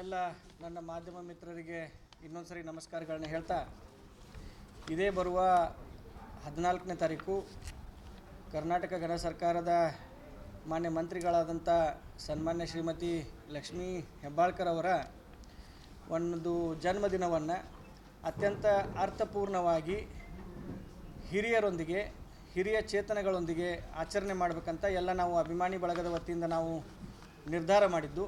ಎಲ್ಲ ನನ್ನ ಮಾಧ್ಯಮ ಮಿತ್ರರಿಗೆ ಇನ್ನೊಂದು ಸರಿ ನಮಸ್ಕಾರಗಳನ್ನ ಹೇಳ್ತಾ, ಇದೇ ಬರುವ ಹದಿನಾಲ್ಕನೇ ತಾರೀಕು ಕರ್ನಾಟಕ ಗಣ ಸರ್ಕಾರದ ಮಾನ್ಯ ಮಂತ್ರಿಗಳಾದಂಥ ಸನ್ಮಾನ್ಯ ಶ್ರೀಮತಿ ಲಕ್ಷ್ಮೀ ಹೆಬ್ಬಾಳ್ಕರ್ ಅವರ ಒಂದು ಜನ್ಮದಿನವನ್ನು ಅತ್ಯಂತ ಅರ್ಥಪೂರ್ಣವಾಗಿ ಹಿರಿಯರೊಂದಿಗೆ, ಹಿರಿಯ ಚೇತನಗಳೊಂದಿಗೆ ಆಚರಣೆ ಮಾಡಬೇಕಂತ ಎಲ್ಲ ನಾವು ಅಭಿಮಾನಿ ಬಳಗದ ವತಿಯಿಂದ ನಾವು ನಿರ್ಧಾರ ಮಾಡಿದ್ದು.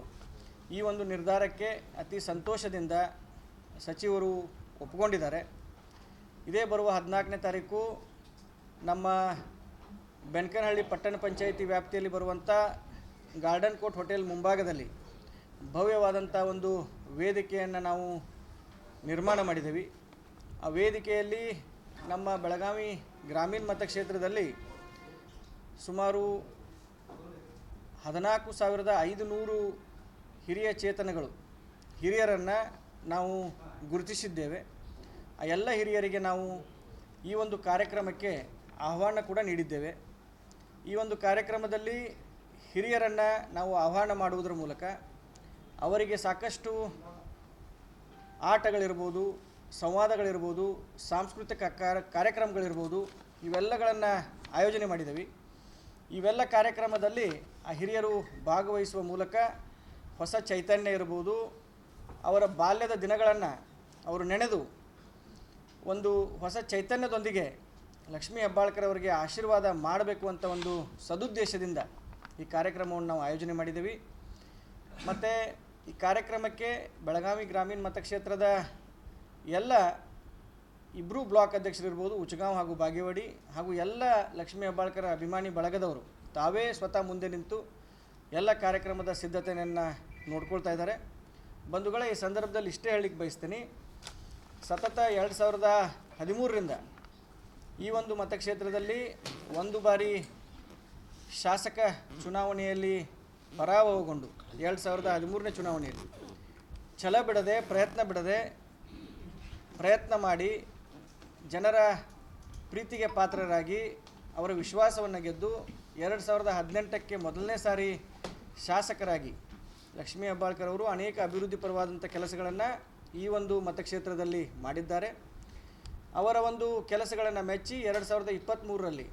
ಈ ಒಂದು ನಿರ್ಧಾರಕ್ಕೆ ಅತಿ ಸಂತೋಷದಿಂದ ಸಚಿವರು ಒಪ್ಪಿಕೊಂಡಿದ್ದಾರೆ. ಇದೇ ಬರುವ ಹದಿನಾಲ್ಕನೇ ತಾರೀಕು ನಮ್ಮ ಬೆನ್ಕನಹಳ್ಳಿ ಪಟ್ಟಣ ಪಂಚಾಯಿತಿ ವ್ಯಾಪ್ತಿಯಲ್ಲಿ ಬರುವಂಥ ಗಾರ್ಡನ್ ಕೋಟ್ ಹೋಟೆಲ್ ಮುಂಭಾಗದಲ್ಲಿ ಭವ್ಯವಾದಂಥ ಒಂದು ವೇದಿಕೆಯನ್ನು ನಾವು ನಿರ್ಮಾಣ ಮಾಡಿದ್ದೀವಿ. ಆ ವೇದಿಕೆಯಲ್ಲಿ ನಮ್ಮ ಬೆಳಗಾವಿ ಗ್ರಾಮೀಣ ಮತಕ್ಷೇತ್ರದಲ್ಲಿ ಸುಮಾರು ಹದಿನಾಲ್ಕು ಸಾವಿರದ ಐದುನೂರು ಹಿರಿಯ ಚೇತನಗಳು, ಹಿರಿಯರನ್ನು ನಾವು ಗುರುತಿಸಿದ್ದೇವೆ. ಆ ಎಲ್ಲ ಹಿರಿಯರಿಗೆ ನಾವು ಈ ಒಂದು ಕಾರ್ಯಕ್ರಮಕ್ಕೆ ಆಹ್ವಾನ ಕೂಡ ನೀಡಿದ್ದೇವೆ. ಈ ಒಂದು ಕಾರ್ಯಕ್ರಮದಲ್ಲಿ ಹಿರಿಯರನ್ನು ನಾವು ಆಹ್ವಾನ ಮಾಡುವುದರ ಮೂಲಕ ಅವರಿಗೆ ಸಾಕಷ್ಟು ಆಟಗಳಿರ್ಬೋದು, ಸಂವಾದಗಳಿರ್ಬೋದು, ಸಾಂಸ್ಕೃತಿಕ ಕಾರ್ಯ, ಕಾರ್ಯಕ್ರಮಗಳಿರ್ಬೋದು, ಇವೆಲ್ಲಗಳನ್ನು ಆಯೋಜನೆ ಮಾಡಿದ್ದೀವಿ ಇವೆಲ್ಲ ಕಾರ್ಯಕ್ರಮದಲ್ಲಿ ಆ ಹಿರಿಯರು ಭಾಗವಹಿಸುವ ಮೂಲಕ ಹೊಸ ಚೈತನ್ಯ ಇರ್ಬೋದು, ಅವರ ಬಾಲ್ಯದ ದಿನಗಳನ್ನು ಅವರು ನೆನೆದು ಒಂದು ಹೊಸ ಚೈತನ್ಯದೊಂದಿಗೆ ಲಕ್ಷ್ಮೀ ಹೆಬ್ಬಾಳ್ಕರ್ ಅವರಿಗೆ ಆಶೀರ್ವಾದ ಮಾಡಬೇಕು ಅಂತ ಒಂದು ಸದುದ್ದೇಶದಿಂದ ಈ ಕಾರ್ಯಕ್ರಮವನ್ನು ನಾವು ಆಯೋಜನೆ ಮಾಡಿದ್ದೀವಿ. ಮತ್ತು ಈ ಕಾರ್ಯಕ್ರಮಕ್ಕೆ ಬೆಳಗಾವಿ ಗ್ರಾಮೀಣ ಮತಕ್ಷೇತ್ರದ ಎಲ್ಲ ಇಬ್ಬರೂ ಬ್ಲಾಕ್ ಅಧ್ಯಕ್ಷರಿರ್ಬೋದು, ಉಚಗಾಂವ್ ಹಾಗೂ ಬಾಗೇವಾಡಿ ಹಾಗೂ ಎಲ್ಲ ಲಕ್ಷ್ಮೀ ಹೆಬ್ಬಾಳ್ಕರ್ ಅಭಿಮಾನಿ ಬಳಗದವರು. ತಾವೇ ಸ್ವತಃ ಮುಂದೆ ನಿಂತು ಎಲ್ಲ ಕಾರ್ಯಕ್ರಮದ ಸಿದ್ಧತೆಯನ್ನು ನೋಡ್ಕೊಳ್ತಾ ಇದ್ದಾರೆ. ಬಂಧುಗಳ, ಈ ಸಂದರ್ಭದಲ್ಲಿ ಇಷ್ಟೇ ಹೇಳಲಿಕ್ಕೆ ಬಯಸ್ತೀನಿ. ಸತತ ಎರಡು ಸಾವಿರದ ಹದಿಮೂರರಿಂದ ಈ ಒಂದು ಮತಕ್ಷೇತ್ರದಲ್ಲಿ ಒಂದು ಬಾರಿ ಶಾಸಕ ಚುನಾವಣೆಯಲ್ಲಿ ಪರಾಭವಗೊಂಡು, ಎರಡು ಸಾವಿರದ ಹದಿಮೂರನೇ ಚುನಾವಣೆಯಲ್ಲಿ ಛಲ ಬಿಡದೆ, ಪ್ರಯತ್ನ ಬಿಡದೆ, ಪ್ರಯತ್ನ ಮಾಡಿ ಜನರ ಪ್ರೀತಿಗೆ ಪಾತ್ರರಾಗಿ ಅವರ ವಿಶ್ವಾಸವನ್ನು ಗೆದ್ದು ಎರಡು ಸಾವಿರದ ಹದಿನೆಂಟಕ್ಕೆ ಮೊದಲನೇ ಸಾರಿ ಶಾಸಕರಾಗಿ ಲಕ್ಷ್ಮೀ ಹೆಬ್ಬಾಳ್ಕರ್ ಅವರು ಅನೇಕ ಅಭಿವೃದ್ಧಿ ಪರವಾದಂಥ ಕೆಲಸಗಳನ್ನು ಈ ಒಂದು ಮತಕ್ಷೇತ್ರದಲ್ಲಿ ಮಾಡಿದ್ದಾರೆ. ಅವರ ಒಂದು ಕೆಲಸಗಳನ್ನು ಮೆಚ್ಚಿ ಎರಡು ಸಾವಿರದ ಇಪ್ಪತ್ತ್ಮೂರರಲ್ಲಿ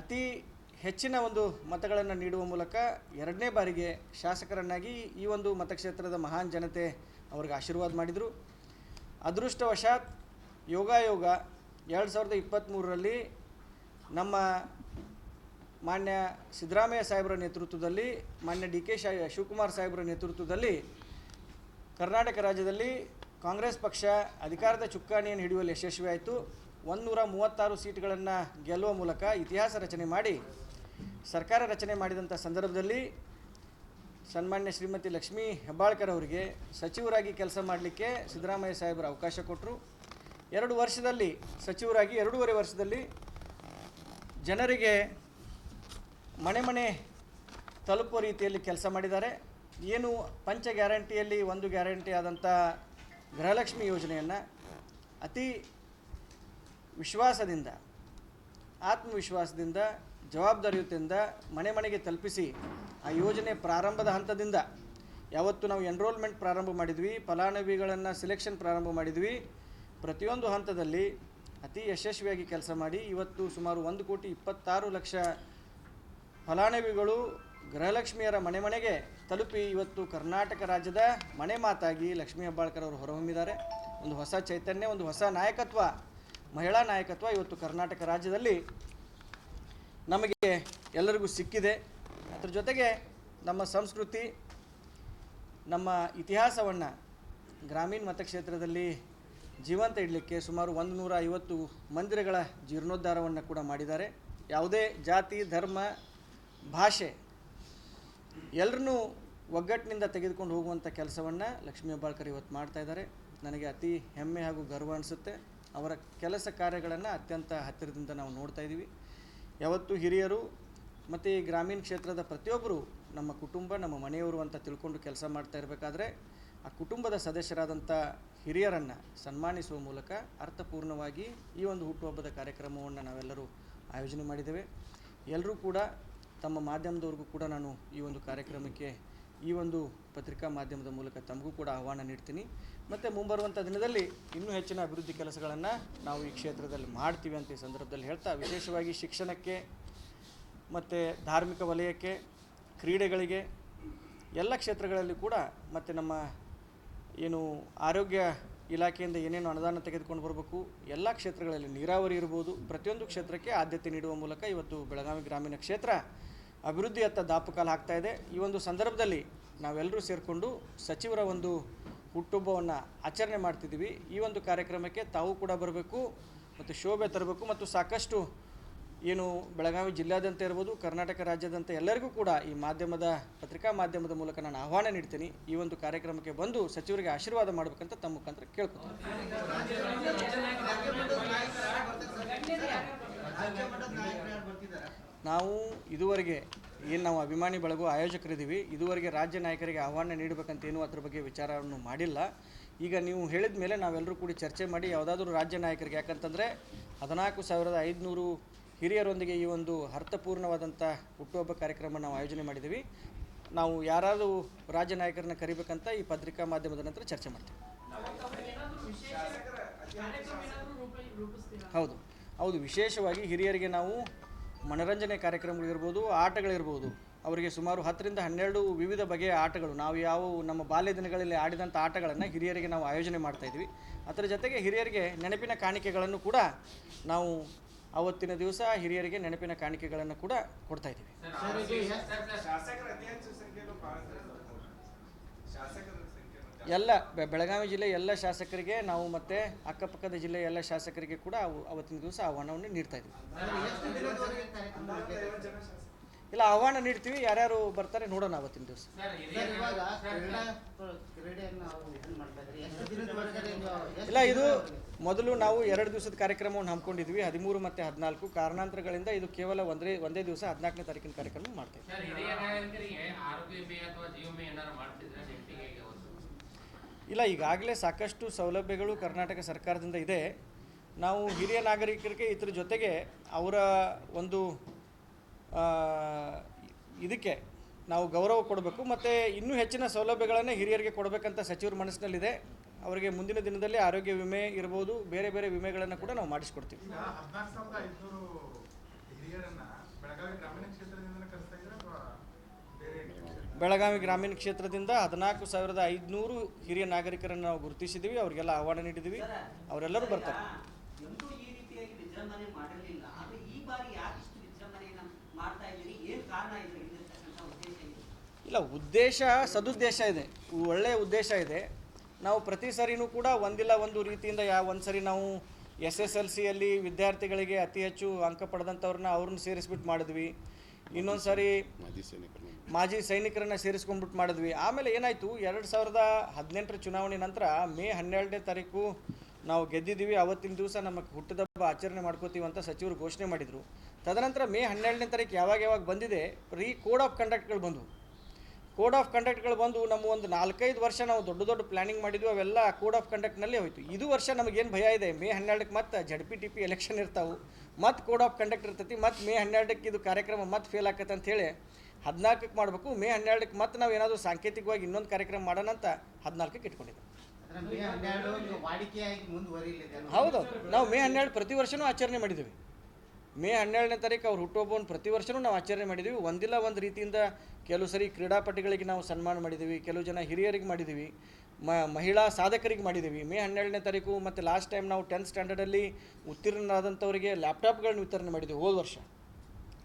ಅತಿ ಹೆಚ್ಚಿನ ಒಂದು ಮತಗಳನ್ನು ನೀಡುವ ಮೂಲಕ ಎರಡನೇ ಬಾರಿಗೆ ಶಾಸಕರನ್ನಾಗಿ ಈ ಒಂದು ಮತಕ್ಷೇತ್ರದ ಮಹಾನ್ ಜನತೆ ಅವ್ರಿಗೆ ಆಶೀರ್ವಾದ ಮಾಡಿದರು. ಅದೃಷ್ಟವಶಾತ್ ಯೋಗಾಯೋಗ ಎರಡು ಸಾವಿರದ ಇಪ್ಪತ್ತ್ಮೂರರಲ್ಲಿ ನಮ್ಮ ಮಾನ್ಯ ಸಿದ್ದರಾಮಯ್ಯ ಸಾಹೇಬರ ನೇತೃತ್ವದಲ್ಲಿ, ಮಾನ್ಯ ಡಿ ಕೆ ಶಾ, ಶಿವಕುಮಾರ್ ಸಾಹೇಬರ ನೇತೃತ್ವದಲ್ಲಿ ಕರ್ನಾಟಕ ರಾಜ್ಯದಲ್ಲಿ ಕಾಂಗ್ರೆಸ್ ಪಕ್ಷ ಅಧಿಕಾರದ ಚುಕ್ಕಾಣಿಯನ್ನು ಹಿಡಿಯುವಲ್ಲಿ ಯಶಸ್ವಿಯಾಯಿತು. ಒಂದೂರ ಮೂವತ್ತಾರು ಸೀಟ್ಗಳನ್ನು ಗೆಲ್ಲುವ ಮೂಲಕ ಇತಿಹಾಸ ರಚನೆ ಮಾಡಿ, ಸರ್ಕಾರ ರಚನೆ ಮಾಡಿದಂಥ ಸಂದರ್ಭದಲ್ಲಿ ಸನ್ಮಾನ್ಯ ಶ್ರೀಮತಿ ಲಕ್ಷ್ಮೀ ಹೆಬ್ಬಾಳ್ಕರ್ ಅವರಿಗೆ ಸಚಿವರಾಗಿ ಕೆಲಸ ಮಾಡಲಿಕ್ಕೆ ಸಿದ್ದರಾಮಯ್ಯ ಸಾಹೇಬರು ಅವಕಾಶ ಕೊಟ್ಟರು ಎರಡು ವರ್ಷದಲ್ಲಿ, ಸಚಿವರಾಗಿ ಎರಡೂವರೆ ವರ್ಷದಲ್ಲಿ ಜನರಿಗೆ ಮನೆ ಮನೆ ತಲುಪುವ ರೀತಿಯಲ್ಲಿ ಕೆಲಸ ಮಾಡಿದ್ದಾರೆ. ಏನು ಪಂಚ ಗ್ಯಾರಂಟಿಯಲ್ಲಿ ಒಂದು ಗ್ಯಾರಂಟಿ ಆದಂಥ ಗೃಹಲಕ್ಷ್ಮಿ ಯೋಜನೆಯನ್ನು ಅತಿ ವಿಶ್ವಾಸದಿಂದ, ಆತ್ಮವಿಶ್ವಾಸದಿಂದ, ಜವಾಬ್ದಾರಿಯುತದಿಂದ ಮನೆ ಮನೆಗೆ ತಲುಪಿಸಿ ಆ ಯೋಜನೆ ಪ್ರಾರಂಭದ ಹಂತದಿಂದ ಯಾವತ್ತು ನಾವು ಎನ್ರೋಲ್ಮೆಂಟ್ ಪ್ರಾರಂಭ ಮಾಡಿದ್ವಿ, ಫಲಾನುಭವಿಗಳನ್ನು ಸೆಲೆಕ್ಷನ್ ಪ್ರಾರಂಭ ಮಾಡಿದ್ವಿ, ಪ್ರತಿಯೊಂದು ಹಂತದಲ್ಲಿ ಅತಿ ಯಶಸ್ವಿಯಾಗಿ ಕೆಲಸ ಮಾಡಿ ಇವತ್ತು ಸುಮಾರು ಒಂದು ಕೋಟಿ ಇಪ್ಪತ್ತಾರು ಲಕ್ಷ ಫಲಾನುಭವಿಗಳು ಗೃಹಲಕ್ಷ್ಮಿಯರ ಮನೆ ಮನೆಗೆ ತಲುಪಿ ಇವತ್ತು ಕರ್ನಾಟಕ ರಾಜ್ಯದ ಮನೆ ಮಾತಾಗಿ ಲಕ್ಷ್ಮೀ ಹೆಬ್ಬಾಳ್ಕರ್ ಅವರು ಹೊರಹೊಮ್ಮಿದ್ದಾರೆ. ಒಂದು ಹೊಸ ಚೈತನ್ಯ, ಒಂದು ಹೊಸ ನಾಯಕತ್ವ, ಮಹಿಳಾ ನಾಯಕತ್ವ ಇವತ್ತು ಕರ್ನಾಟಕ ರಾಜ್ಯದಲ್ಲಿ ನಮಗೆ ಎಲ್ಲರಿಗೂ ಸಿಕ್ಕಿದೆ. ಅದ್ರ ಜೊತೆಗೆ ನಮ್ಮ ಸಂಸ್ಕೃತಿ, ನಮ್ಮ ಇತಿಹಾಸವನ್ನು ಗ್ರಾಮೀಣ ಮತಕ್ಷೇತ್ರದಲ್ಲಿ ಜೀವಂತ ಇಡಲಿಕ್ಕೆ ಸುಮಾರು ಒಂದು ನೂರ ಐವತ್ತು ಮಂದಿರಗಳ ಜೀರ್ಣೋದ್ಧಾರವನ್ನು ಕೂಡ ಮಾಡಿದ್ದಾರೆ. ಯಾವುದೇ ಜಾತಿ, ಧರ್ಮ ಭಾಷೆ. ಎಲ್ಲರನ್ನೂ ಒಗ್ಗಟ್ಟಿನಿಂದ ತೆಗೆದುಕೊಂಡು ಹೋಗುವಂಥ ಕೆಲಸವನ್ನು ಲಕ್ಷ್ಮೀ ಹೆಬ್ಬಾಳ್ಕರ್ ಇವತ್ತು ಮಾಡ್ತಾ ಇದ್ದಾರೆ. ನನಗೆ ಅತಿ ಹೆಮ್ಮೆ ಹಾಗೂ ಗರ್ವ ಅನಿಸುತ್ತೆ. ಅವರ ಕೆಲಸ ಕಾರ್ಯಗಳನ್ನು ಅತ್ಯಂತ ಹತ್ತಿರದಿಂದ ನಾವು ನೋಡ್ತಾ ಇದ್ದೀವಿ ಯಾವತ್ತೂ ಹಿರಿಯರು ಮತ್ತು ಈ ಗ್ರಾಮೀಣ ಕ್ಷೇತ್ರದ ಪ್ರತಿಯೊಬ್ಬರು ನಮ್ಮ ಕುಟುಂಬ, ನಮ್ಮ ಮನೆಯವರು ಅಂತ ತಿಳ್ಕೊಂಡು ಕೆಲಸ ಮಾಡ್ತಾ ಇರಬೇಕಾದ್ರೆ ಆ ಕುಟುಂಬದ ಸದಸ್ಯರಾದಂಥ ಹಿರಿಯರನ್ನು ಸನ್ಮಾನಿಸುವ ಮೂಲಕ ಅರ್ಥಪೂರ್ಣವಾಗಿ ಈ ಒಂದು ಹುಟ್ಟುಹಬ್ಬದ ಕಾರ್ಯಕ್ರಮವನ್ನು ನಾವೆಲ್ಲರೂ ಆಯೋಜನೆ ಮಾಡಿದ್ದೇವೆ. ಎಲ್ಲರೂ ಕೂಡ ತಮ್ಮ ಮಾಧ್ಯಮದವ್ರಿಗೂ ಕೂಡ ನಾನು ಈ ಒಂದು ಕಾರ್ಯಕ್ರಮಕ್ಕೆ, ಈ ಒಂದು ಪತ್ರಿಕಾ ಮಾಧ್ಯಮದ ಮೂಲಕ ತಮಗೂ ಕೂಡ ಆಹ್ವಾನ ನೀಡ್ತೀನಿ. ಮತ್ತು ಮುಂಬರುವಂಥ ದಿನದಲ್ಲಿ ಇನ್ನೂ ಹೆಚ್ಚಿನ ಅಭಿವೃದ್ಧಿ ಕೆಲಸಗಳನ್ನು ನಾವು ಈ ಕ್ಷೇತ್ರದಲ್ಲಿ ಮಾಡ್ತೀವಿ ಅಂತ ಈ ಸಂದರ್ಭದಲ್ಲಿ ಹೇಳ್ತಾ, ವಿಶೇಷವಾಗಿ ಶಿಕ್ಷಣಕ್ಕೆ, ಮತ್ತು ಧಾರ್ಮಿಕ ವಲಯಕ್ಕೆ, ಕ್ರೀಡೆಗಳಿಗೆ, ಎಲ್ಲ ಕ್ಷೇತ್ರಗಳಲ್ಲಿ ಕೂಡ ಮತ್ತು ನಮ್ಮ ಏನು ಆರೋಗ್ಯ ಇಲಾಖೆಯಿಂದ ಏನೇನು ಅನುದಾನ ತೆಗೆದುಕೊಂಡು ಬರಬೇಕು, ಎಲ್ಲ ಕ್ಷೇತ್ರಗಳಲ್ಲಿ ನೀರಾವರಿ ಇರ್ಬೋದು, ಪ್ರತಿಯೊಂದು ಕ್ಷೇತ್ರಕ್ಕೆ ಆದ್ಯತೆ ನೀಡುವ ಮೂಲಕ ಇವತ್ತು ಬೆಳಗಾವಿ ಗ್ರಾಮೀಣ ಕ್ಷೇತ್ರ ಅಭಿವೃದ್ಧಿಯತ್ತ ದಾಪುಕಾಲ ಹಾಕ್ತಾ ಇದೆ. ಈ ಒಂದು ಸಂದರ್ಭದಲ್ಲಿ ನಾವೆಲ್ಲರೂ ಸೇರಿಕೊಂಡು ಸಚಿವರ ಒಂದು ಹುಟ್ಟುಹಬ್ಬವನ್ನು ಆಚರಣೆ ಮಾಡ್ತಿದ್ದೀವಿ. ಈ ಒಂದು ಕಾರ್ಯಕ್ರಮಕ್ಕೆ ತಾವು ಕೂಡ ಬರಬೇಕು, ಮತ್ತು ಶೋಭೆ ತರಬೇಕು, ಮತ್ತು ಸಾಕಷ್ಟು ಏನು ಬೆಳಗಾವಿ ಜಿಲ್ಲಾದ್ಯಂತ ಇರ್ಬೋದು, ಕರ್ನಾಟಕ ರಾಜ್ಯದಂತ ಎಲ್ಲರಿಗೂ ಕೂಡ ಈ ಮಾಧ್ಯಮದ, ಪತ್ರಿಕಾ ಮಾಧ್ಯಮದ ಮೂಲಕ ನಾನು ಆಹ್ವಾನ ನೀಡ್ತೀನಿ. ಈ ಒಂದು ಕಾರ್ಯಕ್ರಮಕ್ಕೆ ಬಂದು ಸಚಿವರಿಗೆ ಆಶೀರ್ವಾದ ಮಾಡಬೇಕಂತ ತಮ್ಮ ಮುಖಾಂತರ ಕೇಳ್ಕೊತೀನಿ. ನಾವು ಇದುವರೆಗೆ ಏನು ನಾವು ಅಭಿಮಾನಿ ಬಳಗು ಆಯೋಜಕರಿದ್ದೀವಿ ಇದುವರೆಗೆ ರಾಜ್ಯ ನಾಯಕರಿಗೆ ಆಹ್ವಾನ ನೀಡಬೇಕಂತ ಏನೂ ಅದ್ರ ಬಗ್ಗೆ ವಿಚಾರವನ್ನು ಮಾಡಿಲ್ಲ. ಈಗ ನೀವು ಹೇಳಿದ ಮೇಲೆ ನಾವೆಲ್ಲರೂ ಕೂಡಿ ಚರ್ಚೆ ಮಾಡಿ ಯಾವುದಾದ್ರೂ ರಾಜ್ಯ ನಾಯಕರಿಗೆ ಯಾಕಂತಂದರೆ ಹದಿನಾಲ್ಕು ಸಾವಿರದ ಐದುನೂರು ಹಿರಿಯರೊಂದಿಗೆ ಈ ಒಂದು ಅರ್ಥಪೂರ್ಣವಾದಂಥ ಹುಟ್ಟುಹಬ್ಬ ಕಾರ್ಯಕ್ರಮ ನಾವು ಆಯೋಜನೆ ಮಾಡಿದ್ದೀವಿ. ನಾವು ಯಾರಾದರೂ ರಾಜ್ಯ ನಾಯಕರನ್ನ ಕರಿಬೇಕಂತ ಈ ಪತ್ರಿಕಾ ಮಾಧ್ಯಮದ ನಂತರ ಚರ್ಚೆ ಮಾಡ್ತೀವಿ. ಹೌದು. ಹೌದು ವಿಶೇಷವಾಗಿ ಹಿರಿಯರಿಗೆ ನಾವು ಮನರಂಜನೆ ಕಾರ್ಯಕ್ರಮಗಳಿರ್ಬೋದು, ಆಟಗಳಿರ್ಬೋದು, ಅವರಿಗೆ ಸುಮಾರು ಹತ್ತರಿಂದ ಹನ್ನೆರಡು ವಿವಿಧ ಬಗೆಯ ಆಟಗಳು. ನಾವು ಯಾವ ನಮ್ಮ ಬಾಲ್ಯ ದಿನಗಳಲ್ಲಿ ಆಡಿದಂಥ ಆಟಗಳನ್ನು ಹಿರಿಯರಿಗೆ ನಾವು ಆಯೋಜನೆ ಮಾಡ್ತಾಯಿದ್ವಿ ಅದರ ಜೊತೆಗೆ ಹಿರಿಯರಿಗೆ ನೆನಪಿನ ಕಾಣಿಕೆಗಳನ್ನು ಕೂಡ ನಾವು ಅವತ್ತಿನ ದಿವಸ ಹಿರಿಯರಿಗೆ ನೆನಪಿನ ಕಾಣಿಕೆಗಳನ್ನು ಕೂಡ ಕೊಡ್ತಾ ಎಲ್ಲ ಬೆಳಗಾವಿ ಜಿಲ್ಲೆ ಎಲ್ಲ ಶಾಸಕರಿಗೆ ನಾವು ಮತ್ತೆ ಅಕ್ಕಪಕ್ಕದ ಜಿಲ್ಲೆಯ ಎಲ್ಲ ಶಾಸಕರಿಗೆ ಕೂಡ ಅವು ಅವತ್ತಿನ ದಿವಸ ಆಹ್ವಾನವನ್ನು ನೀಡ್ತಾ ಇದ್ದೀವಿ ಇಲ್ಲ, ಆಹ್ವಾನ ನೀಡ್ತೀವಿ. ಯಾರ್ಯಾರು ಬರ್ತಾರೆ ನೋಡೋಣ ಅವತ್ತಿನ ದಿವಸ. ಇಲ್ಲ, ಇದು ಮೊದಲು ನಾವು ಎರಡು ದಿವಸದ ಕಾರ್ಯಕ್ರಮವನ್ನು ಹಮ್ಮಿಕೊಂಡಿದ್ವಿ. ಹದಿಮೂರು ಮತ್ತು ಹದಿನಾಲ್ಕು ಕಾರಣಾಂತರಗಳಿಂದ ಇದು ಕೇವಲ ಒಂದೇ ಒಂದೇ ದಿವಸ ಹದಿನಾಲ್ಕನೇ ತಾರೀಕಿನ ಕಾರ್ಯಕ್ರಮ ಮಾಡ್ತಾ ಇಲ್ಲ, ಈಗಾಗಲೇ ಸಾಕಷ್ಟು ಸೌಲಭ್ಯಗಳು ಕರ್ನಾಟಕ ಸರ್ಕಾರದಿಂದ ಇದೆ. ನಾವು ಹಿರಿಯ ನಾಗರಿಕರಿಗೆ ಇದ್ರ ಜೊತೆಗೆ ಅವರ ಒಂದು ಇದಕ್ಕೆ ನಾವು ಗೌರವ ಕೊಡಬೇಕು. ಮತ್ತು ಇನ್ನೂ ಹೆಚ್ಚಿನ ಸೌಲಭ್ಯಗಳನ್ನು ಹಿರಿಯರಿಗೆ ಕೊಡಬೇಕಂತ ಸಚಿವರ ಮನಸ್ಸಿನಲ್ಲಿದೆ. ಅವರಿಗೆ ಮುಂದಿನ ದಿನದಲ್ಲಿ ಆರೋಗ್ಯ ವಿಮೆ ಇರ್ಬೋದು, ಬೇರೆ ಬೇರೆ ವಿಮೆಗಳನ್ನು ಕೂಡ ನಾವು ಮಾಡಿಸ್ಕೊಡ್ತೀವಿ. ಬೆಳಗಾವಿ ಗ್ರಾಮೀಣ ಕ್ಷೇತ್ರದಿಂದ ಹದಿನಾಲ್ಕು ಸಾವಿರದ ಐದುನೂರು ಹಿರಿಯ ನಾಗರಿಕರನ್ನು ನಾವು ಗುರುತಿಸಿದ್ದೀವಿ ಅವರಿಗೆಲ್ಲ ಅವಾರ್ಡ್ ನೀಡಿದ್ದೀವಿ ಅವರೆಲ್ಲರೂ ಬರ್ತಾರೆ. ಇಲ್ಲ ಉದ್ದೇಶ ಸದುದ್ದೇಶ ಇದೆ. ಒಳ್ಳೆಯ ಉದ್ದೇಶ ಇದೆ. ನಾವು ಪ್ರತಿ ಸರಿನೂ ಕೂಡ ಒಂದಿಲ್ಲ ಒಂದು ರೀತಿಯಿಂದ ಯಾವ ಒಂದು ಸರಿ ನಾವು ಎಸ್ ಎಸ್ ಎಲ್ ಸಿಯಲ್ಲಿ ವಿದ್ಯಾರ್ಥಿಗಳಿಗೆ ಅತಿ ಹೆಚ್ಚು ಅಂಕ ಪಡೆದಂಥವ್ರನ್ನ ಅವ್ರನ್ನ ಸೇರಿಸ್ಬಿಟ್ಟು ಮಾಡಿದ್ವಿ. ಇನ್ನೊಂದು ಸಾರಿ ಮಾಜಿ ಸೈನಿಕರನ್ನು ಸೇರಿಸ್ಕೊಂಡ್ಬಿಟ್ಟು ಮಾಡಿದ್ವಿ. ಆಮೇಲೆ ಏನಾಯಿತು, ಎರಡು ಸಾವಿರದ ಹದಿನೆಂಟರ ಚುನಾವಣೆ ನಂತರ ಮೇ ಹನ್ನೆರಡನೇ ತಾರೀಕು ನಾವು ಗೆದ್ದಿದ್ದೀವಿ. ಅವತ್ತಿನ ದಿವಸ ನಮ್ಮ ಹುಟ್ಟದಬ್ಬ ಆಚರಣೆ ಮಾಡ್ಕೋತೀವಿ ಅಂತ ಸಚಿವರು ಘೋಷಣೆ ಮಾಡಿದರು. ತದನಂತರ ಮೇ ಹನ್ನೆರಡನೇ ತಾರೀಕು ಯಾವಾಗ ಯಾವಾಗ ಬಂದಿದೆ, ರೀ ಕೋಡ್ ಆಫ್ ಕಂಡಕ್ಟ್ಗಳು ಬಂದವು. ಕೋಡ್ ಆಫ್ ಕಂಡಕ್ಟ್ಗಳು ಬಂದು ನಮ್ಮ ಒಂದು ನಾಲ್ಕೈದು ವರ್ಷ ನಾವು ದೊಡ್ಡ ದೊಡ್ಡ ಪ್ಲಾನಿಂಗ್ ಮಾಡಿದ್ವಿ ಅವೆಲ್ಲ ಕೋಡ್ ಆಫ್ ಕಂಡಕ್ಟ್ನಲ್ಲೇ ಹೋಯ್ತು. ಇದು ವರ್ಷ ನಮಗೇನು ಭಯ ಇದೆ ಮೇ ಹನ್ನೆರಡಕ್ಕೆ ಮತ್ತೆ Z P T P election ಇರ್ತಾವೆ ಮತ್ತು ಕೋಡ್ ಆಫ್ ಕಂಡಕ್ಟ್ ಇರ್ತೈತಿ ಮತ್ತು ಮೇ ಹನ್ನೆರಡಕ್ಕೆ ಇದು ಕಾರ್ಯಕ್ರಮ ಮತ್ತೆ ಫೇಲ್ ಆಕತ್ತೆ ಅಂತೇಳಿ ಹದಿನಾಲ್ಕಕ್ಕೆ ಮಾಡಬೇಕು ಮೇ ಹನ್ನೆರಡಕ್ಕೆ ಮತ್ತೆ ನಾವು ಏನಾದರೂ ಸಾಂಕೇತಿಕವಾಗಿ ಇನ್ನೊಂದು ಕಾರ್ಯಕ್ರಮ ಮಾಡೋಣ ಅಂತ ಹದಿನಾಲ್ಕಕ್ಕೆ ಇಟ್ಕೊಂಡಿದ್ದೆ? ಹೌದು ನಾವು ಮೇ ಹನ್ನೆರಡು ಪ್ರತಿ ವರ್ಷವೂ ಆಚರಣೆ ಮಾಡಿದ್ದೀವಿ. ಮೇ ಹನ್ನೆರಡನೇ ತಾರೀಕು ಅವ್ರ ಹುಟ್ಟುಹಬ್ಬವನ್ನು ಪ್ರತಿ ವರ್ಷವೂ ನಾವು ಆಚರಣೆ ಮಾಡಿದ್ದೀವಿ ಒಂದಿಲ್ಲ ಒಂದು ರೀತಿಯಿಂದ ಕೆಲವು ಸರಿ ಕ್ರೀಡಾಪಟುಗಳಿಗೆ ನಾವು ಸನ್ಮಾನ ಮಾಡಿದ್ದೀವಿ ಕೆಲವು ಜನ ಹಿರಿಯರಿಗೆ ಮಾಡಿದ್ದೀವಿ ಮ, ಮಹಿಳಾ ಸಾಧಕರಿಗೆ ಮಾಡಿದ್ದೀವಿ ಮೇ ಹನ್ನೆರಡನೇ ತಾರೀಕು ಮತ್ತು ಲಾಸ್ಟ್ ಟೈಮ್ ನಾವು ಟೆಂತ್ ಸ್ಟ್ಯಾಂಡರ್ಡಲ್ಲಿ ಉತ್ತೀರ್ಣರಾದಂಥವರಿಗೆ ಲ್ಯಾಪ್ಟಾಪ್ಗಳನ್ನ ವಿತರಣೆ ಮಾಡಿದ್ದೀವಿ ಹೋದ ವರ್ಷ.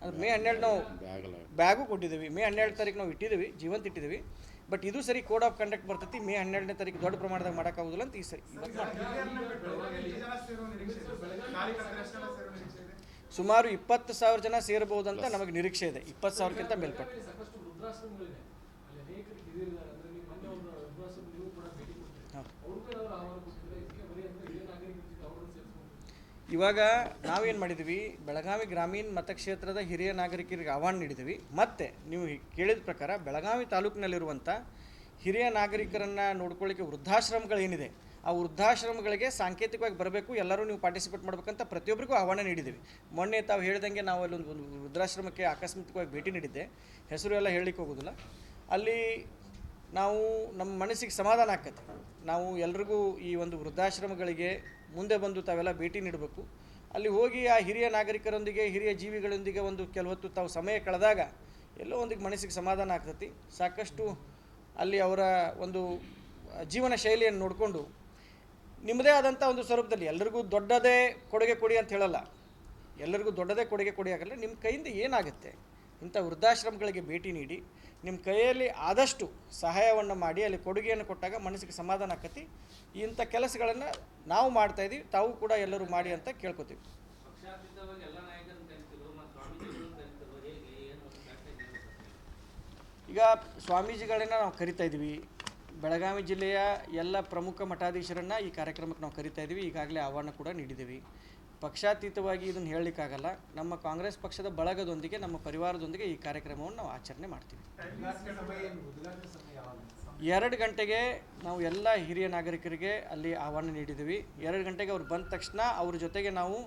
ಅದು ಮೇ ಹನ್ನೆರಡು ನಾವು ಬ್ಯಾಗು ಕೊಟ್ಟಿದ್ದೀವಿ ಮೇ ಹನ್ನೆರಡು ತಾರೀಕು ನಾವು ಇಟ್ಟಿದ್ದೀವಿ ಜೀವಂತ ಇಟ್ಟಿದ್ದೀವಿ ಬಟ್ ಇದು ಸರಿ ಕೋಡ್ ಆಫ್ ಕಂಡಕ್ಟ್ ಬರ್ತೈತಿ, ಮೇ ಹನ್ನೆರಡನೇ ತಾರೀಕು ದೊಡ್ಡ ಪ್ರಮಾಣದಾಗ ಮಾಡೋಕ್ಕಾಗೋದಿಲ್ಲ ಅಂತ ಈ ಸರಿ. ಸುಮಾರು ಇಪ್ಪತ್ತು ಸಾವಿರ ಜನ ಅಂತ ನಮಗೆ ನಿರೀಕ್ಷೆ ಇದೆ. ಇಪ್ಪತ್ತು ಸಾವಿರಕ್ಕಿಂತ ಮೇಲ್ಪಟ್ಟು. ಇವಾಗ ನಾವೇನು ಮಾಡಿದ್ವಿ? ಬೆಳಗಾವಿ ಗ್ರಾಮೀಣ ಮತಕ್ಷೇತ್ರದ ಹಿರಿಯ ನಾಗರಿಕರಿಗೆ ಆಹ್ವಾನ ನೀಡಿದ್ವಿ. ಮತ್ತು ನೀವು ಕೇಳಿದ ಪ್ರಕಾರ ಬೆಳಗಾವಿ ತಾಲೂಕಿನಲ್ಲಿರುವಂಥ ಹಿರಿಯ ನಾಗರಿಕರನ್ನು ನೋಡ್ಕೊಳ್ಳಿಕ್ಕೆ ವೃದ್ಧಾಶ್ರಮಗಳೇನಿದೆ? ಆ ವೃದ್ಧಾಶ್ರಮಗಳಿಗೆ ಸಾಂಕೇತಿಕವಾಗಿ ಬರಬೇಕು, ಎಲ್ಲರೂ ನೀವು ಪಾರ್ಟಿಸಿಪೇಟ್ ಮಾಡಬೇಕಂತ ಪ್ರತಿಯೊಬ್ಬರಿಗೂ ಆಹ್ವಾನ ನೀಡಿದ್ದೀವಿ. ಮೊನ್ನೆ ತಾವು ಹೇಳ್ದಂಗೆ ನಾವು ಅಲ್ಲೊಂದು ಒಂದು ವೃದ್ಧಾಶ್ರಮಕ್ಕೆ ಆಕಸ್ಮಿಕವಾಗಿ ಭೇಟಿ ನೀಡಿದ್ದೆ. ಹೆಸರು ಎಲ್ಲ ಹೇಳಲಿಕ್ಕೆ ಹೋಗೋದಿಲ್ಲ. ಅಲ್ಲಿ ನಾವು ನಮ್ಮ ಮನಸ್ಸಿಗೆ ಸಮಾಧಾನ ಆಕತ್ತೆ ನಾವು ಎಲ್ರಿಗೂ ಈ ಒಂದು ವೃದ್ಧಾಶ್ರಮಗಳಿಗೆ ಮುಂದೆ ಬಂದು ತಾವೆಲ್ಲ ಭೇಟಿ ನೀಡಬೇಕು. ಅಲ್ಲಿ ಹೋಗಿ ಆ ಹಿರಿಯ ನಾಗರಿಕರೊಂದಿಗೆ, ಹಿರಿಯ ಜೀವಿಗಳೊಂದಿಗೆ ಒಂದು ಕೆಲವೊತ್ತು ತಾವು ಸಮಯ ಕಳೆದಾಗ ಎಲ್ಲೋ ಒಂದಿಗೆ ಮನಸ್ಸಿಗೆ ಸಮಾಧಾನ ಆಗ್ತತಿ ಸಾಕಷ್ಟು ಅಲ್ಲಿ ಅವರ ಒಂದು ಜೀವನ ಶೈಲಿಯನ್ನು ನೋಡಿಕೊಂಡು ನಿಮ್ಮದೇ ಆದಂಥ ಒಂದು ಸ್ವರೂಪದಲ್ಲಿ ಎಲ್ಲರಿಗೂ ದೊಡ್ಡದೇ ಕೊಡುಗೆ ಕೊಡಿ ಅಂತ ಹೇಳಲ್ಲ. ಎಲ್ಲರಿಗೂ ದೊಡ್ಡದೇ ಕೊಡುಗೆ ಕೊಡಿ ಆಗಲ್ಲ ನಿಮ್ಮ ಕೈಯಿಂದ ಏನಾಗುತ್ತೆ? ಇಂಥ ವೃದ್ಧಾಶ್ರಮಗಳಿಗೆ ಭೇಟಿ ನೀಡಿ ನಿಮ್ಮ ಕೈಯಲ್ಲಿ ಆದಷ್ಟು ಸಹಾಯವನ್ನು ಮಾಡಿ, ಅಲ್ಲಿ ಕೊಡುಗೆಯನ್ನು ಕೊಟ್ಟಾಗ ಮನಸ್ಸಿಗೆ ಸಮಾಧಾನ ಆಕತಿ. ಇಂಥ ಕೆಲಸಗಳನ್ನು ನಾವು ಮಾಡ್ತಾಯಿದ್ದೀವಿ ತಾವು ಕೂಡ ಎಲ್ಲರೂ ಮಾಡಿ ಅಂತ ಕೇಳ್ಕೊತೀವಿ. ಈಗ ಸ್ವಾಮೀಜಿಗಳನ್ನ ನಾವು ಕರಿತಾ ಇದ್ದೀವಿ ಬೆಳಗಾವಿ ಜಿಲ್ಲೆಯ ಎಲ್ಲ ಪ್ರಮುಖ ಮಠಾಧೀಶರನ್ನು ಈ ಕಾರ್ಯಕ್ರಮಕ್ಕೆ ನಾವು ಕರಿತಾ ಇದ್ದೀವಿ ಈಗಾಗಲೇ ಆಹ್ವಾನ ಕೂಡ ನೀಡಿದ್ದೀವಿ. ಪಕ್ಷಾತೀತವಾಗಿ ಇದನ್ನು ಹೇಳಲಿಕ್ಕಾಗಲ್ಲ. ನಮ್ಮ ಕಾಂಗ್ರೆಸ್ ಪಕ್ಷದ ಬಳಗದೊಂದಿಗೆ, ನಮ್ಮ ಪರಿವಾರದೊಂದಿಗೆ ಈ ಕಾರ್ಯಕ್ರಮವನ್ನು ನಾವು ಆಚರಣೆ ಮಾಡ್ತೀವಿ. ಎರಡು ಗಂಟೆಗೆ ನಾವು ಎಲ್ಲ ಹಿರಿಯ ನಾಗರಿಕರಿಗೆ ಅಲ್ಲಿ ಆಹ್ವಾನ ನೀಡಿದ್ದೀವಿ. ಎರಡು ಗಂಟೆಗೆ ಅವ್ರು ಬಂದ ತಕ್ಷಣ ಅವ್ರ ಜೊತೆಗೆ ನಾವು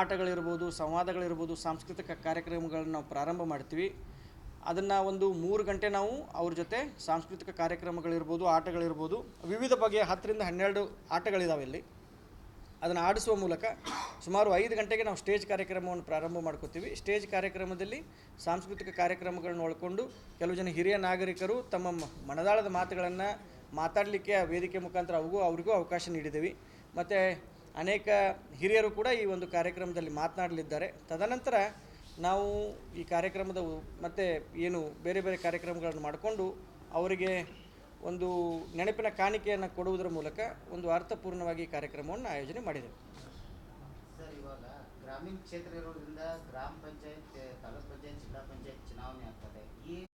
ಆಟಗಳಿರ್ಬೋದು, ಸಂವಾದಗಳಿರ್ಬೋದು, ಸಾಂಸ್ಕೃತಿಕ ಕಾರ್ಯಕ್ರಮಗಳನ್ನು ನಾವು ಪ್ರಾರಂಭ ಮಾಡ್ತೀವಿ. ಅದನ್ನು ಒಂದು ಮೂರು ಗಂಟೆ ನಾವು ಅವ್ರ ಜೊತೆ ಸಾಂಸ್ಕೃತಿಕ ಕಾರ್ಯಕ್ರಮಗಳಿರ್ಬೋದು, ಆಟಗಳಿರ್ಬೋದು, ವಿವಿಧ ಬಗೆಯ ಹತ್ತರಿಂದ ಹನ್ನೆರಡು ಆಟಗಳಿದಾವೆ ಇಲ್ಲಿ. ಅದನ್ನು ಆಡಿಸುವ ಮೂಲಕ ಸುಮಾರು ಐದು ಗಂಟೆಗೆ ನಾವು ಸ್ಟೇಜ್ ಕಾರ್ಯಕ್ರಮವನ್ನು ಪ್ರಾರಂಭ ಮಾಡ್ಕೋತೀವಿ. ಸ್ಟೇಜ್ ಕಾರ್ಯಕ್ರಮದಲ್ಲಿ ಸಾಂಸ್ಕೃತಿಕ ಕಾರ್ಯಕ್ರಮಗಳನ್ನು ಒಳ್ಕೊಂಡು ಕೆಲವು ಜನ ಹಿರಿಯ ನಾಗರಿಕರು ತಮ್ಮ ಮನದಾಳದ ಮಾತುಗಳನ್ನು ಮಾತಾಡಲಿಕ್ಕೆ ಆ ವೇದಿಕೆ ಮುಖಾಂತರ ಅವಗೂ, ಅವ್ರಿಗೂ ಅವಕಾಶ ನೀಡಿದ್ದೀವಿ ಮತ್ತು ಅನೇಕ ಹಿರಿಯರು ಕೂಡ ಈ ಒಂದು ಕಾರ್ಯಕ್ರಮದಲ್ಲಿ ಮಾತನಾಡಲಿದ್ದಾರೆ. ತದನಂತರ ನಾವು ಈ ಕಾರ್ಯಕ್ರಮದ ಮತ್ತು ಏನು ಬೇರೆ ಬೇರೆ ಕಾರ್ಯಕ್ರಮಗಳನ್ನು ಮಾಡಿಕೊಂಡು ಅವರಿಗೆ ಒಂದು ನೆನಪಿನ ಕಾಣಿಕೆಯನ್ನು ಕೊಡುವುದರ ಮೂಲಕ ಒಂದು ಅರ್ಥಪೂರ್ಣವಾಗಿ ಕಾರ್ಯಕ್ರಮವನ್ನು ಆಯೋಜನೆ ಮಾಡಿದೆವು ಸರ್, ಇವಾಗ ಗ್ರಾಮೀಣ ಕ್ಷೇತ್ರ ಇರೋದ್ರಿಂದ ಗ್ರಾಮ ಪಂಚಾಯತ್, ತಾಲೂಕು ಪಂಚಾಯತ್, ಜಿಲ್ಲಾ ಪಂಚಾಯತ್ ಚುನಾವಣೆ ಆಗ್ತದೆ. ಈ